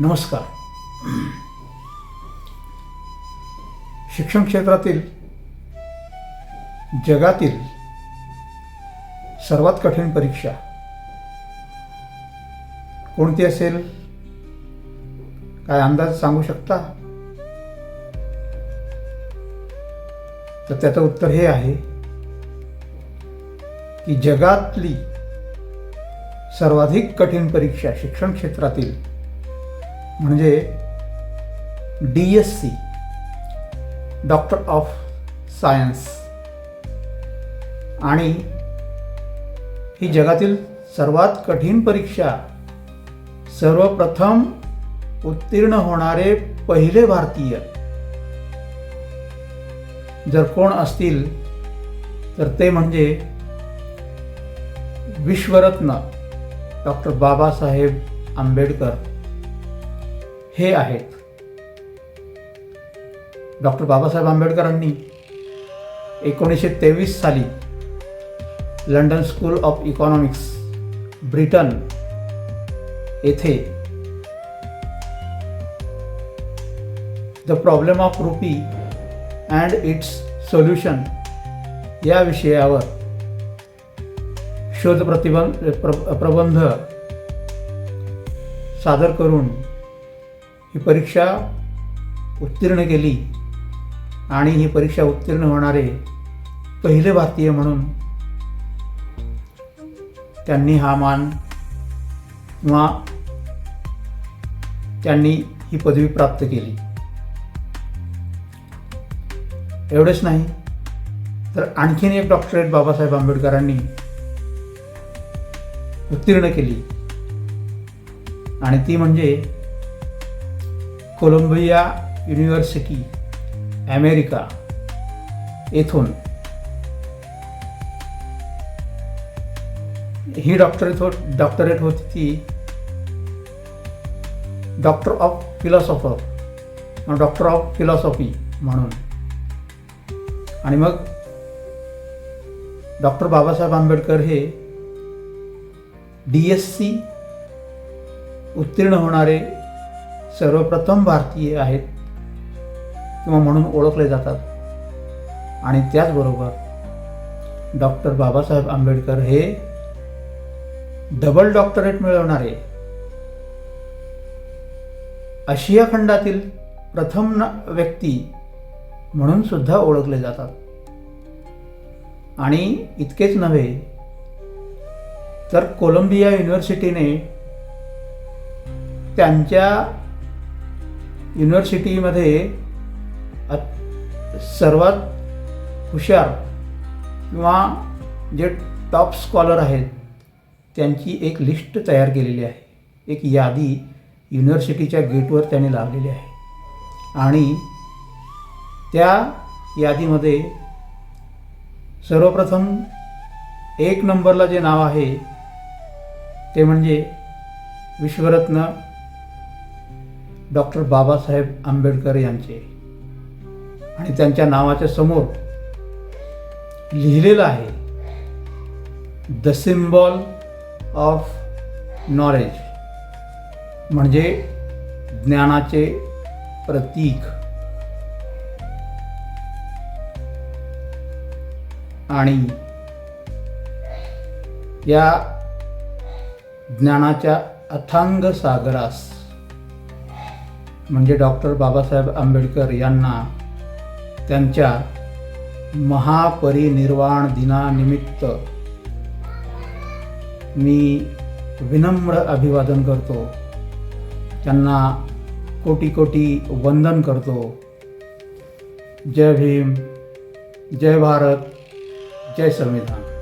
नमस्कार. शिक्षण क्षेत्रातील जगातील सर्वात कठीण परीक्षा कोणती असेल? काय अंदाज सांगू शकता? तर त्याचं उत्तर हे आहे की जगातली सर्वाधिक कठीण परीक्षा शिक्षण क्षेत्रातील म्हणजे D S C doctor of science आणि ही जगातील सर्वात कठीण परीक्षा सर्वप्रथम उत्तीर्ण होणारे पहिले भारतीय. जर कोण असतील तर ते म्हणजे विश्वरत्न डॉक्टर बाबासाहेब आंबेडकर. हे आहेत. डॉक्टर बाबासाहेब आंबेडकरांनी एकोणीसशे तेवीस साली London School of Economics Britain येथे the problem of rupee and its solution या विषयावर शोध प्रतिबंध प्र प्रबंध सादर करून ही परीक्षा उत्तीर्ण केली आणि ही परीक्षा उत्तीर्ण होणारे पहिले भारतीय म्हणून त्यांनी हा मान किंवा त्यांनी ही पदवी प्राप्त केली. एवढेच नाही तर आणखीन एक डॉक्टरेट बाबासाहेब आंबेडकरांनी उत्तीर्ण केली. आणि ती म्हणजे कोलंबिया युनिव्हर्सिटी अमेरिका येथून ही डॉक्टरेट हो डॉक्टरेट होती ती doctor of philosopher doctor of philosophy म्हणून. आणि मग डॉक्टर बाबासाहेब आंबेडकर हे डी एस सी उत्तीर्ण होणारे सर्वप्रथम भारतीय आहेत किंवा म्हणून ओळखले जातात. आणि त्याचबरोबर डॉक्टर बाबासाहेब आंबेडकर हे डबल डॉक्टरेट मिळवणारे आशिया खंडातील प्रथम व्यक्ती म्हणून सुद्धा ओळखले जातात. आणि इतकेच नव्हे तर कोलंबिया युनिव्हर्सिटीने त्यांच्या युनिव्हर्सिटीमध्ये अत- सर्वात हुशार किंवा जे टॉप स्कॉलर आहेत त्यांची एक लिस्ट तयार केलेली आहे. एक यादी युनिव्हर्सिटीच्या गेटवर त्याने लावलेली आहे. आणि त्या यादीमध्ये सर्वप्रथम एक नंबरला जे नाव आहे ते म्हणजे विश्वरत्न डॉक्टर बाबासाहेब आंबेडकर यांचे आणि त्यांच्या नावाच्या समोर लिहिलेलं आहे द सिम्बॉल ऑफ नॉलेज म्हणजे ज्ञानाचे प्रतीक. आणि या ज्ञानाच्या अथांग सागरास म्हणजे डॉक्टर बाबासाहेब आंबेडकर यांना त्यांच्या महापरिनिर्वाण दिनानिमित्त मी विनम्र अभिवादन करतो. त्यांना कोटी कोटी वंदन करतो. जय भीम जय भारत जय संविधान.